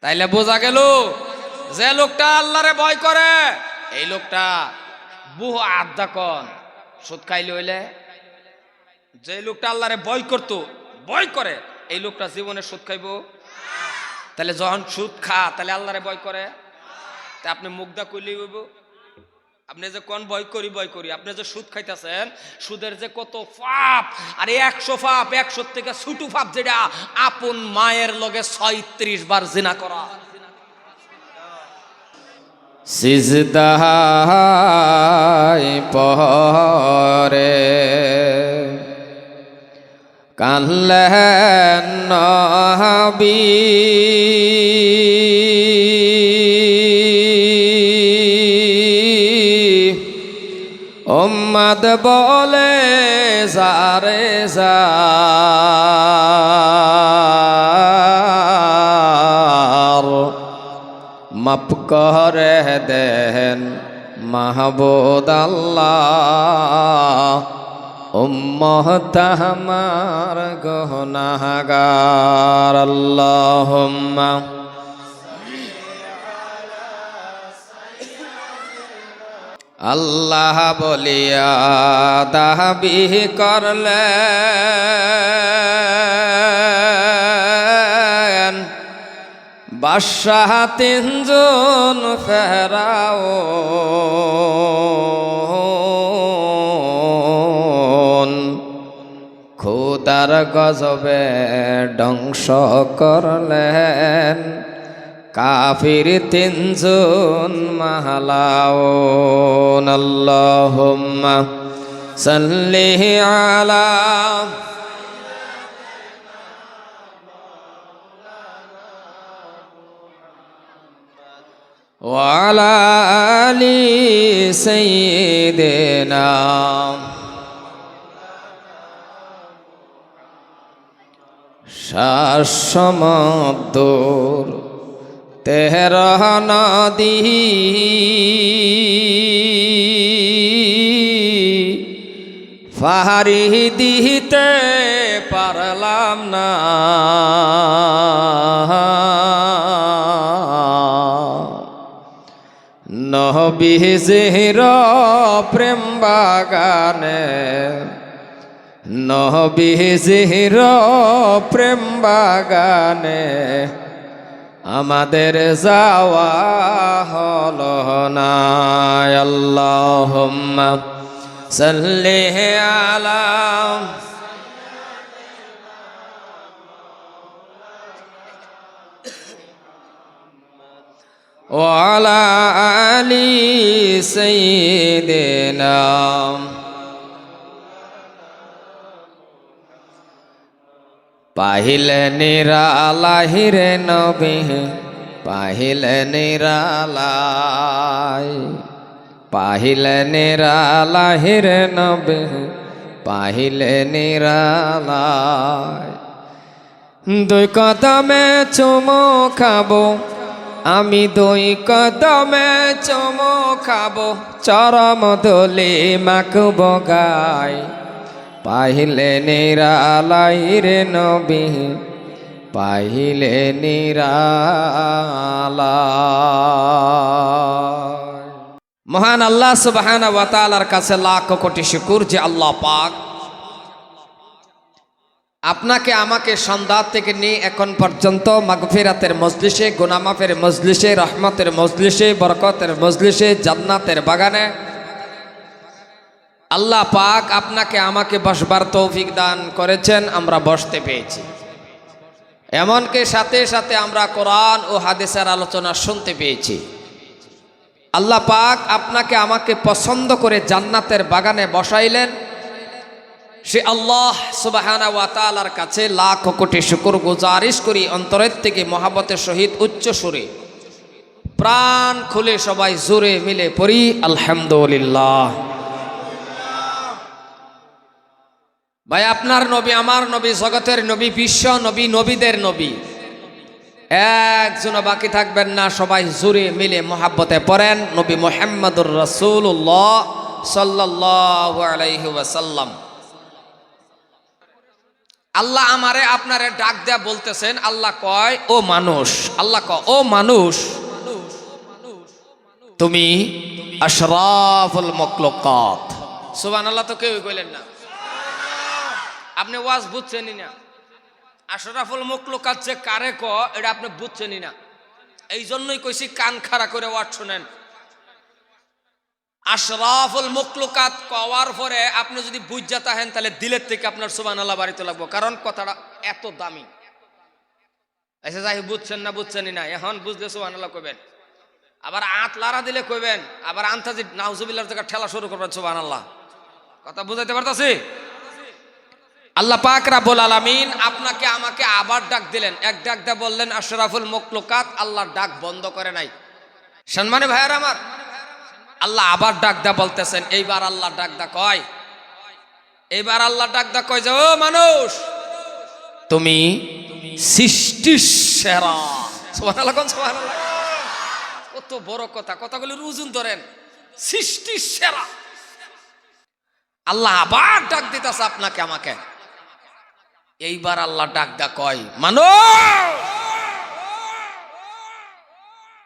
তাইলে বোঝা গেল যে লোকটা আল্লাহরে ভয় করে। এই লোকটা বহু কন, সুদ খাইলে হইলে। যে লোকটা আল্লাহরে ভয় করতো, ভয় করে, এই লোকটা জীবনে সুদ খাইব? তাহলে যখন সুদ খা তাহলে আল্লাহরে ভয় করে। তা আপনি মুগ্ধা কইলেই হইব। আপনি যে কোন ভয় করি ভয় করি। আপনি যে সুদ খাইতেছেন, সুদের যে কত ফাপ, আর একশো ফাপ একশো থেকে ছুটু ফাপ যেটা আপন মায়ের লগে ছয়ত্রিশ বার জিনা করা। সিজদাহাই পরে কানলেন নবী। উম্মদ বলে সারে মাপ করে দেন মাহবুদ আল্লাহ উম্মত আমার গহনাগার আল্লাহুম্মা আল্লাহ বলিয়া দাবি করলেন। বাদশাহ তিনজন ফেরাও খুদার গজবে ধ্বংস করলেন। কাফির তিনজন মাহলাউন আল্লাহুম্মা সাল্লি আলা وعلى آل سيدنا শাসমদুর তেহরহ নদী ফাহারি দিহিতে পারলাম না। নহবিজির প্রেম বাগানে। নহবিজির প্রেম বাগানে। আমাদের যাওয়া হল না আল্লাহুম্মা সাল্লি আলা وعلى آل سيدنا পাহিলে নিরালাহিরে নবী পাহিলে নিরালাই পাহিলে নিরালাহিরে নবী পাহিলে নিরালাই দুই কদমে চুমো খাব, আমি দুই কদমে চুমো খাব, চরম দোলে মাখব গায়। পাহিলে নিরালাই রে নবী, পাহিলে নিরালাই। মহান আল্লাহ সুবাহান ওয়াতালার কাছে লাখ কোটি শুকুর যে আল্লাহ পাক আপনাকে আমাকে সন্ধ্যা থেকে নিয়ে এখন পর্যন্ত মাগফিরাতের মজলিসে, গুনামাফের মজলিসে, রহমতের মজলিসে, বরকতের মজলিসে, জান্নাতের বাগানে আল্লাহ পাক আপনাকে আমাকে বসবার তৌফিক দান করেছেন, আমরা বসতে পেয়েছি। এমনকি সাথে সাথে আমরা কোরআন ও হাদিসের আলোচনা শুনতে পেয়েছি। আল্লাহ পাক আপনাকে আমাকে পছন্দ করে জান্নাতের বাগানে বসাইলেন। সে আল্লাহ সুবাহানা ওয়াতালার কাছে লাখ কোটি শুকুর গুজারিশ করি অন্তরের থেকে মহাবতের সহিত উচ্চ সুরে প্রাণ খুলে সবাই জোরে মিলে পড়ি, আলহামদুলিল্লাহ। ভাই, আপনার নবী, আমার নবী, জগতের নবী, বিশ্ব নবী, নবীদের নবী। একজনও বাকি থাকবেন না, সবাই জুড়ে মিলে মোহাব্বতে পড়েন। নবী মোহাম্মদুর রসুল্লাহ সাল্লাহ আল্লাহ আমারে আপনারে ডাক দেয়া বলতেছেন, আল্লাহ কয়, ও মানুষ, আল্লাহ কয়, ও মানুষ, তুমি আশরাফুল মকলকাত সুবহানাল্লাহ, তো কেউই কইলেন না। আপনি ওয়াজ বুঝছেনই না আশরাফুল মকলকাত যে কারে ক, এটা আপনি বুঝছেনই না এই জন্যই কইছি কান খাড়া করে ওয়াজ শোনেন। আশরাফুল মুকলুকাত কওয়ার পরে আপনি যদি বুঝা তাহেন তাহলে দিলের থেকে আপনার সুবান আল্লাহ বাড়িতে লাগবো। কারণ কথাটা এত দামি। এসে যাই বুঝছেন না বুঝছেনই না এখন বুঝলে সুবান আল্লাহ কইবেন। আবার আট লারা দিলে কইবেন, আবার আন্তাজি নাউজুবিল্লার থেকে ঠেলা শুরু করবেন সুবান আল্লাহ কথা বুঝাইতে পারতাছি? আল্লাহ পাক রাব্বুল আলামিন আপনাকে আমাকে আবার ডাক দিলেন। এক ডাক দা বললেন, আশরাফুল মুকলুকাত আল্লাহর ডাক বন্ধ করে নাই। সম্মানে ভাইয়ার আমার, আল্লাহ আবার ডাক দা বলতেছেন, এইবার আল্লাহ ডাক দা কয়? এইবার আল্লাহ ডাক দা কয় যে, ও মানুষ, তুমি সৃষ্টির সেরা। কত বড় কথা, কথাগুলি রুজুন ধরেন। সৃষ্টির সেরা। আল্লাহ আবার ডাক দিতেছে আপনাকে, আমাকে। এইবার আল্লাহ ডাক দা কয় মানুষ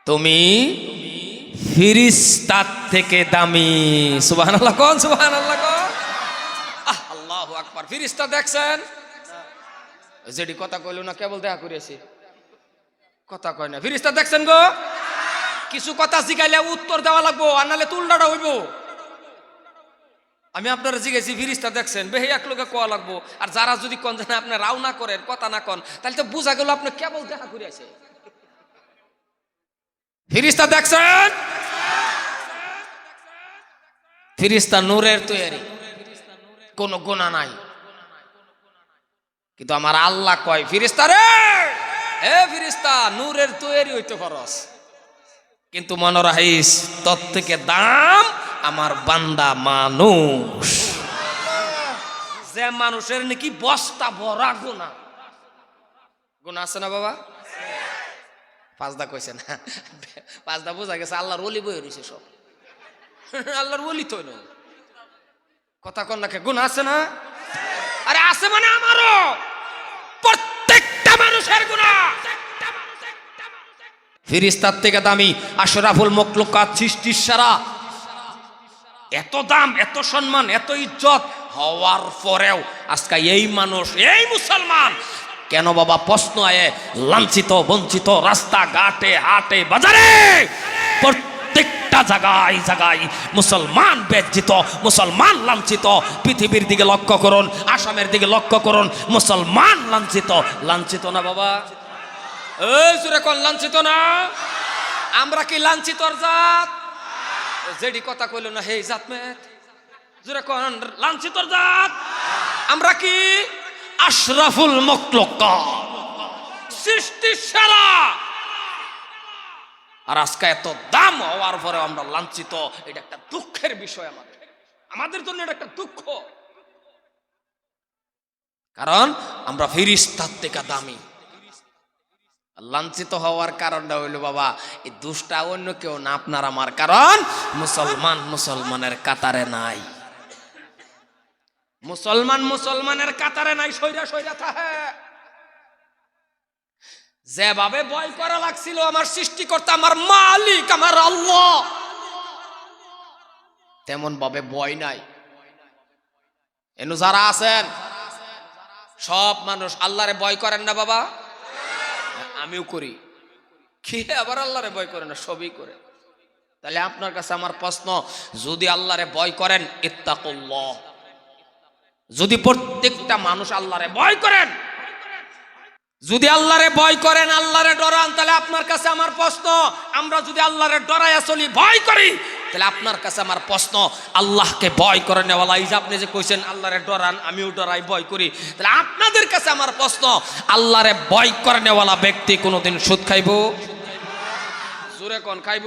তুমি ফিরিস্তার থেকে দামি। সুবাহান আল্লাহ কোন সুবাহান আল্লাহ কোন আল্লাহু আকবার। ফিরিস্তা দেখছেন? যেটি কথা কইল না, কেবল দেখা করিয়াছি। কথা কয় না। ফিরিস্তা দেখছেন গো? কিছু কথা জিগাইলে উত্তর দেওয়া লাগবো, আর নাহলে তুলনাটা হইব। আমি আপনারা জিজ্ঞেসি, ফিরিস্তা দেখছেন, বেহে এক লোকে কোয়া লাগবো। আর যারা যদি কন যে না, আপনি রাও না করেন, কথা না কন, তাহলে তো বোঝা গেল আপনি কেবল দেখা করিয়াছে ফিরিস্তা দেখছেন? ফিরিস্তা নূরের তৈরি। কোনো গোনা নাই। কিন্তু আমার আল্লাহ কয়, ফিরিস্তা রে! এ ফিরিস্তা, নূরের তৈরি হইতে খরচ কিন্তু মনে রাখিস, তোর থেকে দাম আমার বান্দা মানুষ। যে মানুষের নাকি বস্তা ভরা গুণা। গুণা আছে না বাবা? পাঁচদা কইছে না। পাঁচদা বোঝা গেছে, আল্লাহর অলি বই রয়েছে সব। আল্লাহর অলি তো কথা কন নাকি গুণ আছে না? আরে আছে মানে আমারও। প্রত্যেকটা মানুষের গুণা। ফিরিস্তার থেকে দামি আশরাফুল মকলুকাত সৃষ্টির সারা এত দাম, এত সম্মান, এত ইজ্জত হওয়ার পরেও আজকে এই মানুষ, এই মুসলমান কেন বাবা প্রশ্ন আয়ে লাঞ্ছিত, বঞ্চিত রাস্তা ঘাটে হাটে, বাজারে? প্রত্যেকটা জায়গায় জায়গায় মুসলমান বেজ্জিত, মুসলমান লাঞ্ছিত। পৃথিবীর দিকে লক্ষ্য করুন, আসামের দিকে লক্ষ্য করুন, মুসলমান লাঞ্ছিত। লাঞ্ছিত না বাবা? এই সুরে কোন, লাঞ্ছিত না? আমরা কি লাঞ্ছিতর জাত? যেডি কথা কইল না হে জাত মেত জোরে কোন লাঞ্ছিতর জাত। আমরা কি? আশরাফুল মকলকা সৃষ্টি সেরা। আর আজকে এত দাম হওয়ার পরে আমরা লাঞ্ছিত, এটা একটা দুঃখের বিষয় আমাদের। আমাদের জন্য এটা একটা দুঃখ। কারণ আমরা ফিরিস্তার থেকে দামি। লাঞ্ছিত হওয়ার কারণটা হইল, বাবা, এই দুষ্টা অন্য কেউ না, আপনার আমার। কারণ মুসলমান মুসলমানের কাতারে নাই। মুসলমান মুসলমানের কাতারে নাই সৈরা সৈরা থাহে যেভাবে বয় করা লাগছিল আমার সৃষ্টিকর্তা, আমার মালিক, আমার আল্লাহ। তেমন ভাবে বয় নাই। এনু যারা আছেন, সব মানুষ আল্লাহরে বয় করেন না, বাবা। আমিও করি। কি আবার আল্লাহরে ভয় করে না? সবই করে। তাহলে আপনার কাছে আমার প্রশ্ন, যদি আল্লাহরে ভয় করেন, ইত্তাকুল্লাহ। যদি প্রত্যেকটা মানুষ আল্লাহরে ভয় করেন, যদি আল্লাহরে ভয় করেন, আল্লাহরে ডরান, তাহলে আপনার কাছে আমার প্রশ্ন, আমরা যদি আল্লাহরে ডরাইয়া চলি, ভয় করি। তাহলে আপনার কাছে আমার প্রশ্ন, আল্লাহকে ভয় করে নেওয়ালা এই যে আপনি যে কইছেন, আল্লাহরে ডরান, আমিও ডরাই, ভয় করি। তাহলে আপনাদের কাছে আমার প্রশ্ন, আল্লাহরে ভয় করে নেওয়ালা ব্যক্তি কোনোদিন সুদ খাইব? জোরে কোন, খাইব?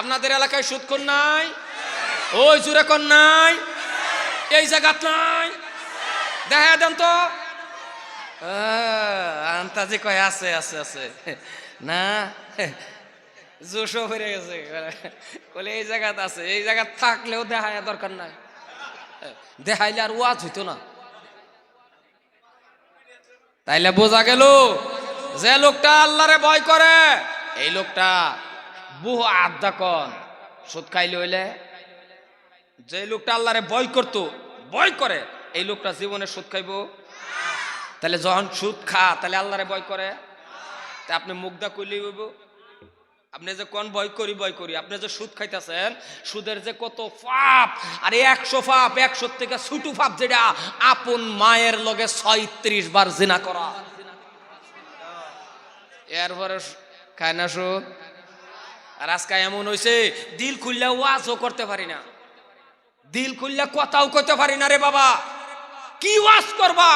আপনাদের এলাকায় সুদ কোন নাই? ওই জোরে কোন নাই? এই জায়গাত নাই? দেখা দেন তো। আন্তাজি কয়, আছে আছে আছে। না? জোশও ফিরে গেছে। বলে এই জায়গাত আছে, এই জায়গাত থাকলেও দেখায় দরকার নাই। দেখাইলে আর ওয়াজ হইতো না। তাইলে বোঝা গেল, যে লোকটা আল্লাহরে ভয় করে, এই লোকটা বহু আড্ডা কন, সুদ খাইলে হইলে। যে লোকটা আল্লাহরে ভয় করতো, ভয় করে, এই লোকটা জীবনে সুদ খাইব। তাহলে যখন সুদ খা তাহলে আল্লাহরে ভয় করে। তা আপনি মুগ্ধা কইলেই হইব। আপনি যে কোন ভয় করি ভয় করি, আপনি যে সুদ খাইতেছেন, সুদের যে কত ফাপ, আর একশো ফাপ একশো থেকে ছুটু ফাপ যেটা আপন মায়ের লগে ছয়ত্রিশ বার জিনা করা। এরপরে খায় না সুদ আর আজকে এমন হয়েছে দিল খুললে ওয়াজও করতে পারি না। দিল খুললে কথাও করতে পারি না রে বাবা। কি ওয়াজ করবা?